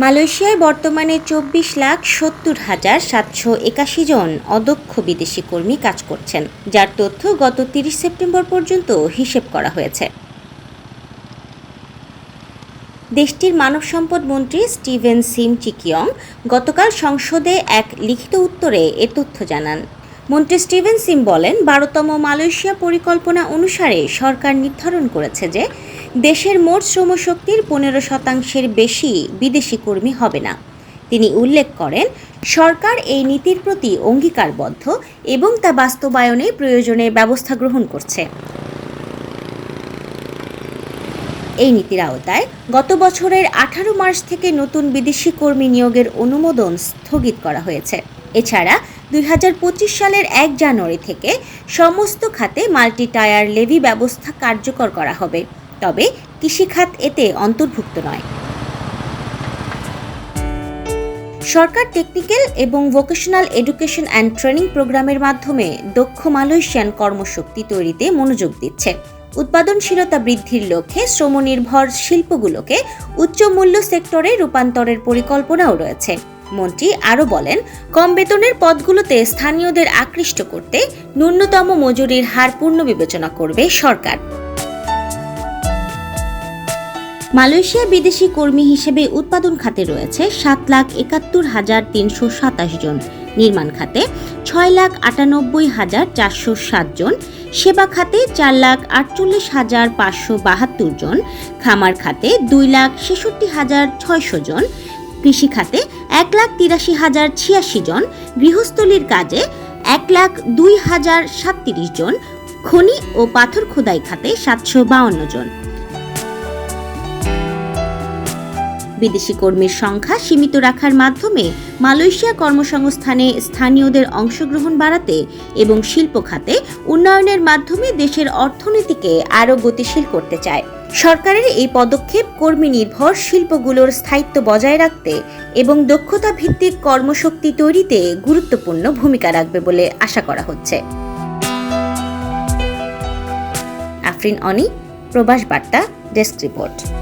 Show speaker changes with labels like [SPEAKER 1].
[SPEAKER 1] মালয়েশিয়ায় বর্তমানে চব্বিশ লাখ সত্তর হাজার সাতশো একাশি জন অদক্ষ বিদেশি কর্মী কাজ করছেন, যার তথ্য গত তিরিশ সেপ্টেম্বর পর্যন্ত হিসেব করা হয়েছে। দেশটির মানব সম্পদ মন্ত্রী স্টিভেন সিম চিকিয়ং গতকাল সংসদে এক লিখিত উত্তরে এ তথ্য জানান। মন্ত্রী স্টিভেন সিম বলেন, বারোতম মালয়েশিয়া পরিকল্পনা অনুসারে সরকার নির্ধারণ করেছে যে দেশের মোট শ্রমশক্তির পনেরো শতাংশের বেশি বিদেশি কর্মী হবে না। তিনি উল্লেখ করেন, সরকার এই নীতির প্রতি অঙ্গীকারবদ্ধ এবং তা বাস্তবায়নে প্রয়োজনে ব্যবস্থা গ্রহণ করছে। এই নীতির আওতায় গত বছরের আঠারো মার্চ থেকে নতুন বিদেশি কর্মী নিয়োগের অনুমোদন স্থগিত করা হয়েছে। এছাড়া দুই হাজার পঁচিশ সালের এক জানুয়ারি থেকে সমস্ত খাতে মাল্টি টায়ার লেভি ব্যবস্থা কার্যকর করা হবে। তবে কৃষিখাত এতে অন্তর্ভুক্ত নয়। সরকার টেকনিক্যাল এবং ভোকেশনাল এডুকেশন অ্যান্ড ট্রেনিং প্রোগ্রামের মাধ্যমে দক্ষ মালয়েশিয়ান কর্মশক্তি তৈরিতে মনোযোগ দিচ্ছে। উৎপাদনশীলতা বৃদ্ধির লক্ষ্যে শ্রমনির্ভর শিল্পগুলোকে উচ্চ মূল্য সেক্টরে রূপান্তরের পরিকল্পনাও রয়েছে। মন্ত্রী আরও বলেন, কম বেতনের পদগুলোতে স্থানীয়দের আকৃষ্ট করতে ন্যূনতম মজুরির হার পূর্ণ বিবেচনা করবে সরকার। মালয়েশিয়া বিদেশি কর্মী হিসেবে উৎপাদন খাতে রয়েছে সাত লাখ একাত্তর হাজার তিনশো সাতাশ জন, নির্মাণ খাতে ছয় লাখ আটানব্বই হাজার চারশো জন, সেবা খাতে চার লাখ আটচল্লিশ হাজার পাঁচশো বাহাত্তর জন, খামার খাতে দুই লাখ ছেষট্টি হাজার ছয়শো জন কৃষি খাতে এক লাখ তিরাশি হাজার ছিয়াশি জন, গৃহস্থলীর কাজে এক লাখ দুই হাজার সাতত্রিশ জন, খনি ও পাথর খোদাই খাতে সাতশো বাউন্ন জন। বিদেশি কর্মীর সংখ্যা সীমিত রাখার মাধ্যমে মালয়েশিয়া কর্মসংস্থানে স্থানীয়দের অংশগ্রহণ বাড়াতে এবং শিল্প খাতে উন্নয়নের মাধ্যমে দেশের অর্থনীতিকে আরও গতিশীল করতে চায়। সরকারের এই পদক্ষেপ কর্মী নির্ভর শিল্পগুলোর স্থায়িত্ব বজায় রাখতে এবং দক্ষতা ভিত্তিক কর্মশক্তি তৈরিতে গুরুত্বপূর্ণ ভূমিকা রাখবে বলে আশা করা হচ্ছে। আফরিন অনি প্রবাস বার্তা, ডেস্ক রিপোর্ট।